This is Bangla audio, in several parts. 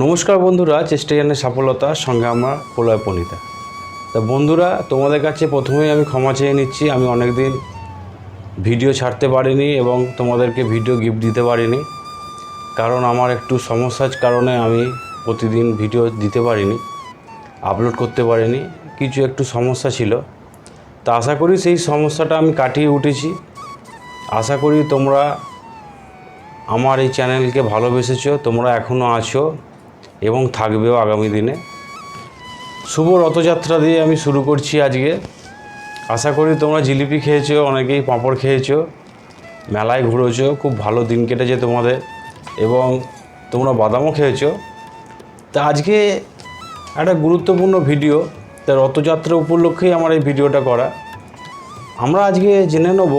নমস্কার বন্ধুরা চেষ্টা জানে সফলতার সঙ্গে আমার প্রলয় পণিতা তা বন্ধুরা, তোমাদের কাছে প্রথমেই আমি ক্ষমা চেয়ে নিচ্ছি, আমি অনেক দিন ভিডিও ছাড়তে পারিনি এবং তোমাদেরকে ভিডিও গিফট দিতে পারিনি। কারণ আমার একটু সমস্যার কারণে আমি প্রতিদিন ভিডিও দিতে পারিনি, আপলোড করতে পারিনি, কিছু একটু সমস্যা ছিল। তা আশা করি সেই সমস্যাটা আমি কাটিয়ে উঠেছি। আশা করি তোমরা আমার এই চ্যানেলকে ভালোবেসেছো, তোমরা এখনও আছো। এবং থাকবেও আগামী দিনে। শুভ রথযাত্রা দিয়ে আমি শুরু করছি আজকে। আশা করি তোমরা জিলিপি খেয়েছো, অনেকেই পাঁপড় খেয়েছো, মেলায় ঘুরেছো, খুব ভালো দিন কেটেছে তোমাদের, এবং তোমরা বাদামও খেয়েছো। তা আজকে একটা গুরুত্বপূর্ণ ভিডিও, তা রথযাত্রা উপলক্ষেই আমার এই ভিডিওটা করা। আমরা আজকে জেনে নেব,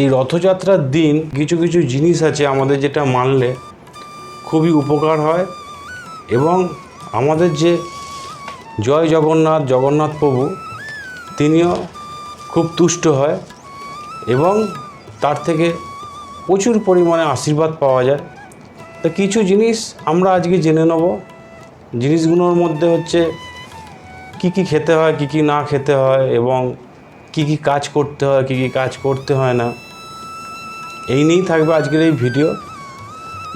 এই রথযাত্রার দিন কিছু কিছু জিনিস আছে আমাদের যেটা মানলে খুবই উপকার হয় এবং আমাদের যে জয় জগন্নাথ জগন্নাথ প্রভু, তিনিও খুব তুষ্ট হয় এবং তার থেকে প্রচুর পরিমাণে আশীর্বাদ পাওয়া যায়। তো কিছু জিনিস আমরা আজকে জেনে নেব। জিনিসগুলোর মধ্যে হচ্ছে কি কি খেতে হয়, কি কি না খেতে হয় এবং কি কি কাজ করতে হয়, কি কি কাজ করতে হয় না। এই নিয়েই থাকবে আজকের এই ভিডিও।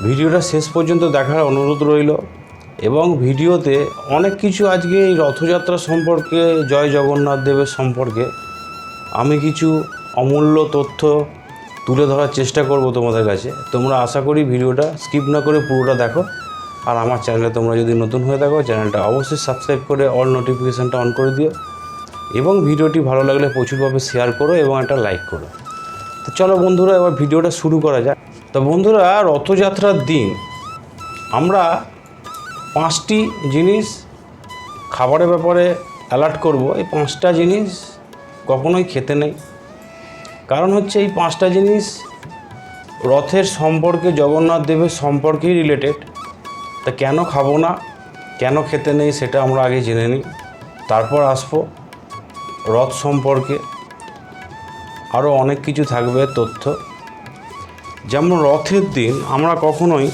ভিডিওটা শেষ পর্যন্ত দেখার অনুরোধ রইল। এবং ভিডিওতে অনেক কিছু আজকে এই রথযাত্রা সম্পর্কে, জয় জগন্নাথ দেবের সম্পর্কে আমি কিছু অমূল্য তথ্য তুলে ধরার চেষ্টা করব তোমাদের কাছে। তোমরা আশা করি ভিডিওটা স্কিপ না করে পুরোটা দেখো। আর আমার চ্যানেলে তোমরা যদি নতুন হয়ে থাকো, চ্যানেলটা অবশ্যই সাবস্ক্রাইব করে অল নোটিফিকেশানটা অন করে দিও এবং ভিডিওটি ভালো লাগলে প্রচুরভাবে শেয়ার করো এবং একটা লাইক করো। তো চলো বন্ধুরা, এবার ভিডিওটা শুরু করা যাক। তো বন্ধুরা, রথযাত্রার দিন আমরা পাঁচটি জিনিস খাবারের ব্যাপারে অ্যালার্ট করব। এই পাঁচটা জিনিস কখনোই খেতে নেই। কারণ হচ্ছে এই পাঁচটা জিনিস রথের সম্পর্কে, জগন্নাথ দেবের সম্পর্কেই রিলেটেড তা কেন খাব না? কেন খেতে নেই সেটা আমরা আগে জেনে নিই। তারপর আসব রথ সম্পর্কে। আরও অনেক কিছু থাকবে তথ্য। যেমন রথের দিন আমরা কখনোই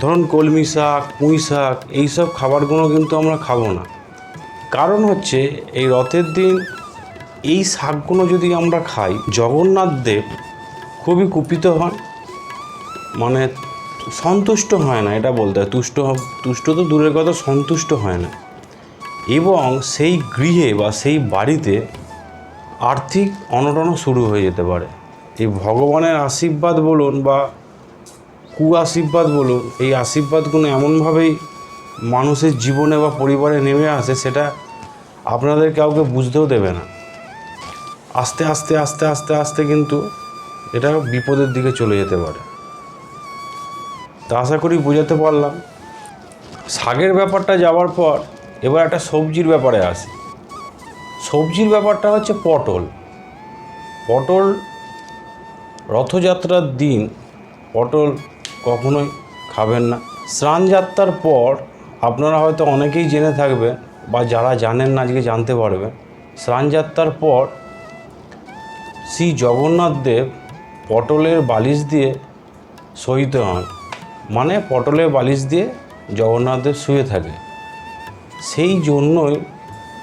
ধরুন কলমি শাক, পুঁই শাক এইসব খাবারগুলো কিন্তু আমরা খাব না। কারণ হচ্ছে, এই রথের দিন এই শাকগুলো যদি আমরা খাই, জগন্নাথ দেব খুবই কুপিত হন। মানে সন্তুষ্ট হয় না, এটা বলতে হয়। তুষ্ট তুষ্ট তো দূরের কথা, সন্তুষ্ট হয় না। এবং সেই গৃহে বা সেই বাড়িতে আর্থিক অনটনও শুরু হয়ে যেতে পারে। এই ভগবানের আশীর্বাদ বলুন বা কু আশীর্বাদ বলুন এই আশীর্বাদগুলো এমনভাবেই মানুষের জীবনে বা পরিবারে নেমে আসে, সেটা আপনাদের কাউকে বুঝতেও দেবে না। আস্তে আস্তে আস্তে আস্তে আস্তে কিন্তু এটা বিপদের দিকে চলে যেতে পারে। তা আশা করি বোঝাতে পারলাম। শাকের ব্যাপারটা যাওয়ার পর এবার একটা সবজির ব্যাপারে আসি। সবজির ব্যাপারটা হচ্ছে পটল। পটল রথযাত্রার দিন পটল কখনোই খাবেন না। স্নানযাত্রার পর আপনারা হয়তো অনেকেই জেনে থাকবেন বা যারা জানেন না আজকে জানতে পারবেন স্নানযাত্রার পর শ্রী জগন্নাথ দেব পটলের বালিশ দিয়ে শহীদ হন। মানে পটলের বালিশ দিয়ে জগন্নাথ দেব শুয়ে থাকে। সেই জন্যই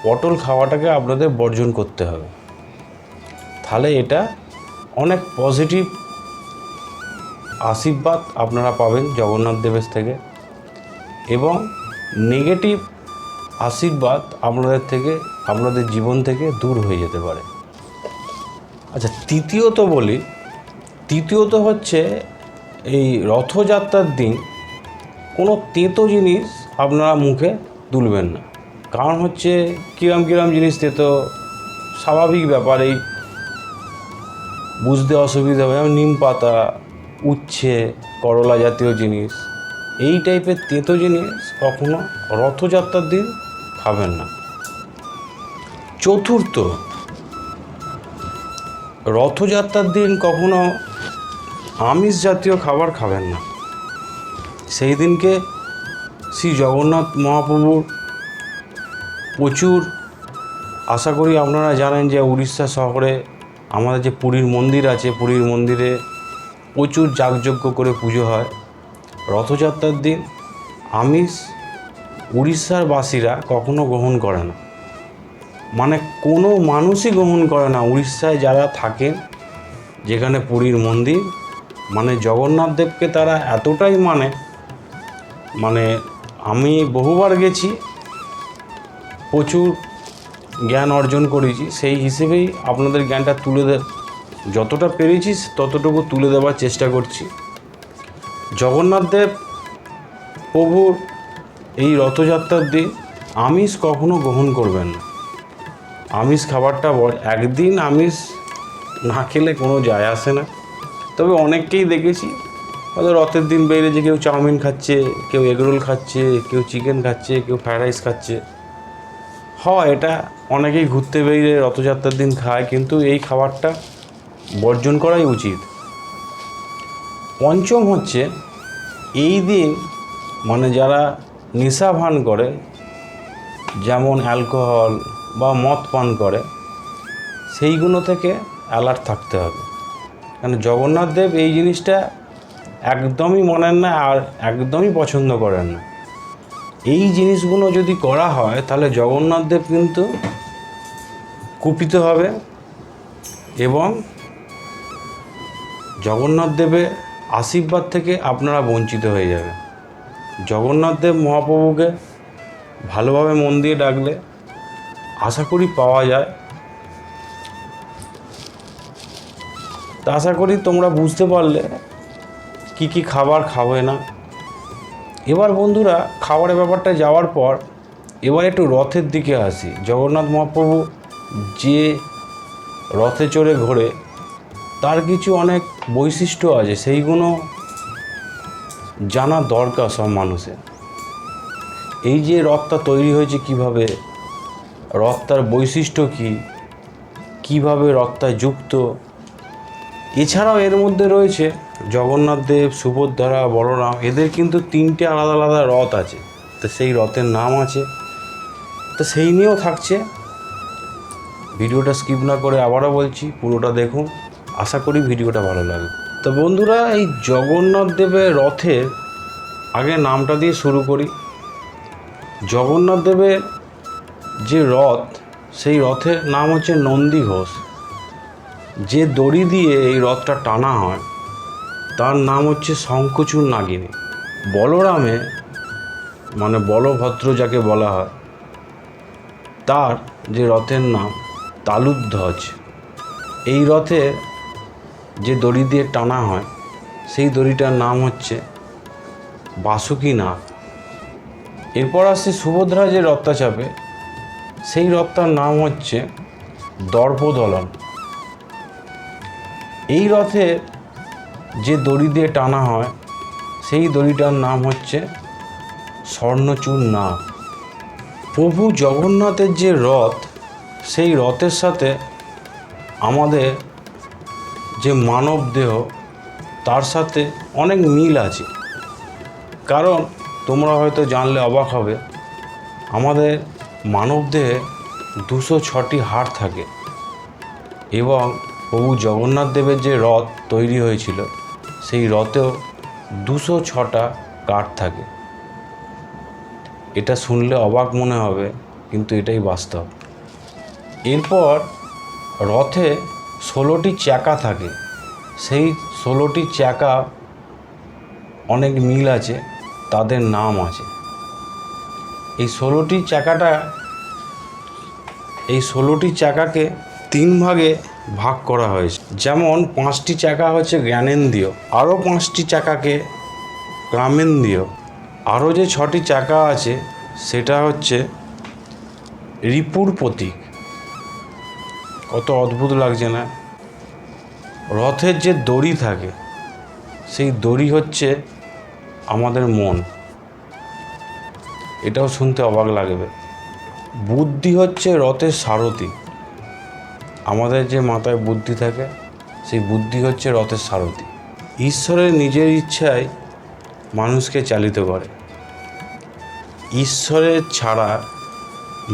পটল খাওয়াটাকে আপনাদের বর্জন করতে হবে। তাহলে এটা অনেক পজিটিভ আশীর্বাদ আপনারা পাবেন জগন্নাথ দেবের থেকে এবং নেগেটিভ আশীর্বাদ আপনাদের থেকে, আপনাদের জীবন থেকে দূর হয়ে যেতে পারে। আচ্ছা তৃতীয়ত বলি, তৃতীয়ত হচ্ছে এই রথযাত্রার দিন কোনো তেতো জিনিস আপনারা মুখে তুলবেন না। কারণ হচ্ছে কিরম কিরম জিনিস তেতো, স্বাভাবিক ব্যাপার এই বুঝতে অসুবিধা হবে। যেমন নিম পাতা উচ্ছে, করলা জাতীয় জিনিস, এই টাইপের তেতো জিনিস কখনো রথযাত্রার দিন খাবেন না। চতুর্থ, রথযাত্রার দিন কখনো আমিষ জাতীয় খাবার খাবেন না। সেই দিনকে শ্রী জগন্নাথ মহাপ্রভুর প্রচুর, আশা করি আপনারা জানেন যে উড়িষ্যা শহরে আমাদের যে পুরীর মন্দির আছে, পুরীর মন্দিরে প্রচুর যাগযজ্ঞ করে পুজো হয়। রথযাত্রার দিন আমিষ উড়িষ্যার বাসীরা কখনো গ্রহণ করে না। মানে কোনো মানুষই গ্রহণ করে না। উড়িষ্যায় যারা থাকেন, যেখানে পুরীর মন্দির মানে জগন্নাথ দেবকে তারা এতটাই মানে মানে আমি বহুবার গেছি, প্রচুর জ্ঞান অর্জন করেছি। সেই হিসেবেই আপনাদের জ্ঞানটা তুলে যতটা পেরেছি ততটুকু তুলে দেওয়ার চেষ্টা করছি। জগন্নাথ দেব প্রভুর এই রথযাত্রার দিন আমিষ কখনো গ্রহণ করবেন না। আমিষ খাবারটা একদিন আমিষ না খেলে কোনো যায় আসে না। তবে অনেককেই দেখেছি, হয়তো রথের দিন বেরিয়েছে, কেউ চাউমিন খাচ্ছে, কেউ এগরোল খাচ্ছে, কেউ চিকেন খাচ্ছে, কেউ ফ্রায়েড রাইস খাচ্ছে। হয় এটা, অনেকেই ঘুরতে বেরিয়ে রথযাত্রার দিন খায়, কিন্তু এই খাবারটা বর্জন করাই উচিত। পঞ্চম হচ্ছে, এই দিন মানে যারা নেশা ভান করে, যেমন অ্যালকোহল বা মদ পান করে, সেইগুলো থেকে অ্যালার্ট থাকতে হবে। কারণ জগন্নাথ দেব এই জিনিসটা একদমই মানেন না আর একদমই পছন্দ করেন না। এই জিনিসগুলো যদি করা হয়, তাহলে জগন্নাথ দেব কিন্তু কুপিত হবে এবং জগন্নাথ দেবের আশীর্বাদ থেকে আপনারা বঞ্চিত হয়ে যাবে জগন্নাথ দেব মহাপ্রভুকে ভালোভাবে মন দিয়ে ডাকলে আশা করি পাওয়া যায়। তা আশা করি তোমরা বুঝতে পারলে কি কি খাবার খাবে না। এবার বন্ধুরা, খাবারের ব্যাপারটা যাওয়ার পর এবার একটু রথের দিকে আসি। জগন্নাথ মহাপ্রভু যে রথে চড়ে ঘোরে তার কিছু অনেক বৈশিষ্ট্য আছে, সেইগুলো জানা দরকার সব মানুষের। এই যে রথটা তৈরি হয়েছে কীভাবে রথটার বৈশিষ্ট্য কী, কীভাবে রথটা যুক্ত, এছাড়াও এর মধ্যে রয়েছে জগন্নাথ দেব, সুভদ্রা, বলরাম, এদের কিন্তু তিনটে আলাদা আলাদা রথ আছে। তো সেই রথের নাম আছে। তো সেই নিয়েও থাকছে। ভিডিওটা স্কিপ না করে আবারও বলছি, পুরোটা দেখুন। আশা করি ভিডিওটা ভালো লাগবে। তো বন্ধুরা, এই জগন্নাথ দেবের রথের আগে নামটা দিয়ে শুরু করি। জগন্নাথ দেবের যে রথ, সেই রথের নাম হচ্ছে নন্দী ঘোষ। যে দড়ি দিয়ে এই রথটা টানা হয়, তার নাম হচ্ছে শঙ্কচূড় নাগিনী। বলরামে মানে বলভদ্র যাকে বলা হয়, তার যে রথের নাম তালুধ্বজ। এই রথে যে দড়ি দিয়ে টানা হয়, সেই দড়িটার নাম হচ্ছে বাসুকীনাথ। এরপর আসছে সুভদ্রা যে রথটা চাপে সেই রথটার নাম হচ্ছে দর্পদলন। এই রথে যে দড়ি দিয়ে টানা হয়, সেই দড়িটার নাম হচ্ছে স্বর্ণচূড় নাগ প্রভু জগন্নাথের যে রথ, সেই রথের সাথে আমাদের যে মানব দেহ, তার সাথে অনেক মিল আছে। কারণ তোমরা হয়তো জানলে অবাক হবে, আমাদের মানব দেহে দুশো ছটি হাড় থাকে এবং প্রভু জগন্নাথ দেবের যে রথ তৈরি হয়েছিল, সেই রথেও দুশো ছটা কাঠ থাকে। এটা শুনলে অবাক মনে হবে, কিন্তু এটাই বাস্তব। এরপর রথে ষোলোটি চাকা থাকে। সেই ষোলোটি চাকা অনেক মিল আছে, তাদের নাম আছে। এই ষোলোটি চাকাটা এই ষোলোটি চাকাকে তিন ভাগে ভাগ করা হয়েছে। যেমন পাঁচটি চাকা হচ্ছে জ্ঞানেন্দ্রিয়, আরও পাঁচটি চাকাকে গ্রামেন্দ্রিয় আরও যে ছটি চাকা আছে, সেটা হচ্ছে রিপুর প্রতীক। কত অদ্ভুত লাগছে না? রথের যে দড়ি থাকে, সেই দড়ি হচ্ছে আমাদের মন। এটাও শুনতে অবাক লাগবে। বুদ্ধি হচ্ছে রথের সারথি। আমাদের যে মাথায় বুদ্ধি থাকে, সেই বুদ্ধি হচ্ছে রথের সারথি। ঈশ্বরের নিজের ইচ্ছায় মানুষকে চালিত করে। ঈশ্বরের ছাড়া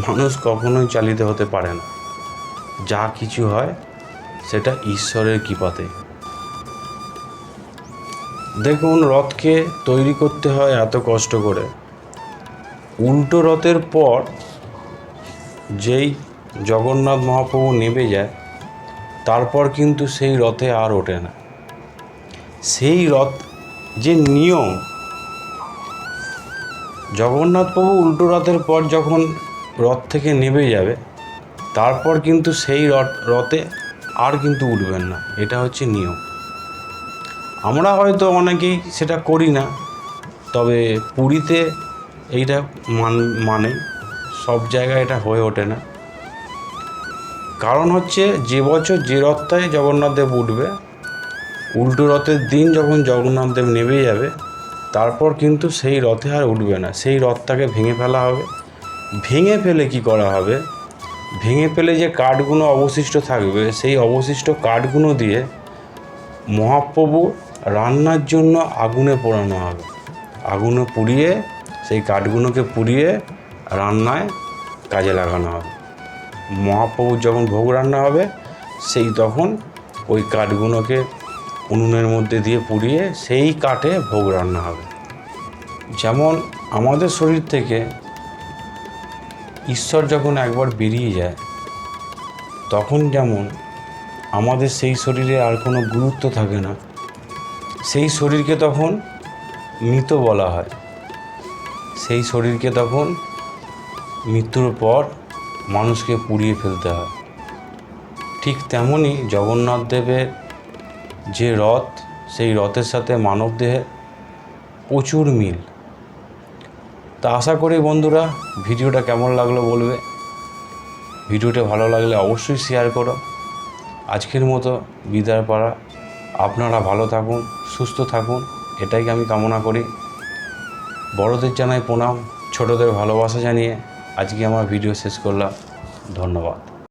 মানুষ কখনোই চালিত হতে পারে না। যা কিছু হয়, সেটা ঈশ্বরের কৃপাতে। দেখুন, রথকে তৈরি করতে হয় এত কষ্ট করে। উল্টো রথের পর যেই জগন্নাথ মহাপ্রভু নেমে যায়, তারপর কিন্তু সেই রথে আর ওঠে না। সেই রথ যে নিয়ম, জগন্নাথ প্রভু উল্টো রথের পর যখন রথ থেকে নেমে যাবে তারপর কিন্তু সেই রথ, রথে আর কিন্তু উঠবেন না। এটা হচ্ছে নিয়ম। আমরা হয়তো অনেকেই সেটা করি না, তবে পুরীতে এইটা মান মানে সব জায়গায় এটা হয়ে ওঠে না। কারণ হচ্ছে যে বছর যে রথটায় জগন্নাথ দেব উঠবে, উল্টো রথের দিন যখন জগন্নাথ দেব নেমে যাবে, তারপর কিন্তু সেই রথে আর উঠবে না। সেই রথটাকে ভেঙে ফেলা হবে। ভেঙে ফেলে কি করা হবে? ভেঙে ফেলে যে কাঠগুলো অবশিষ্ট থাকবে, সেই অবশিষ্ট কাঠগুলো দিয়ে মহাপ্রভু রান্নার জন্য আগুনে পোড়ানো হবে। আগুনে পুড়িয়ে, সেই কাঠগুলোকে পুড়িয়ে রান্নায় কাজে লাগানো হবে। মহাপ্রভুর যখন ভোগ রান্না হবে, সেই তখন ওই কাঠগুলোকে উনুনের মধ্যে দিয়ে পুড়িয়ে সেই কাঠে ভোগ রান্না হবে। যেমন আমাদের শরীর থেকে ঈশ্বর যখন একবার বেরিয়ে যায়, তখন যেমন আমাদের সেই শরীরে আর কোনো গুরুত্ব থাকে না, সেই শরীরকে তখন মৃত বলা হয়। সেই শরীরকে তখন মৃত্যুর পর মানুষকে পুড়িয়ে ফেলতে হয়। ঠিক তেমনই জগন্নাথ দেবের যে রথ, সেই রথের সাথে মানবদেহের প্রচুর মিল। তা আশা করি বন্ধুরা, ভিডিওটা কেমন লাগল বলবে। ভিডিওটা ভালো লাগলে অবশ্যই শেয়ার করো। আজকের মতো বিদায় পাড়া। আপনারা ভালো থাকুন, সুস্থ থাকুন, এটাই আমি কামনা করি। বড়দের জানাই প্রণাম, ছোটদের ভালোবাসা জানিয়ে আজকে আমার ভিডিও শেষ করলাম। ধন্যবাদ।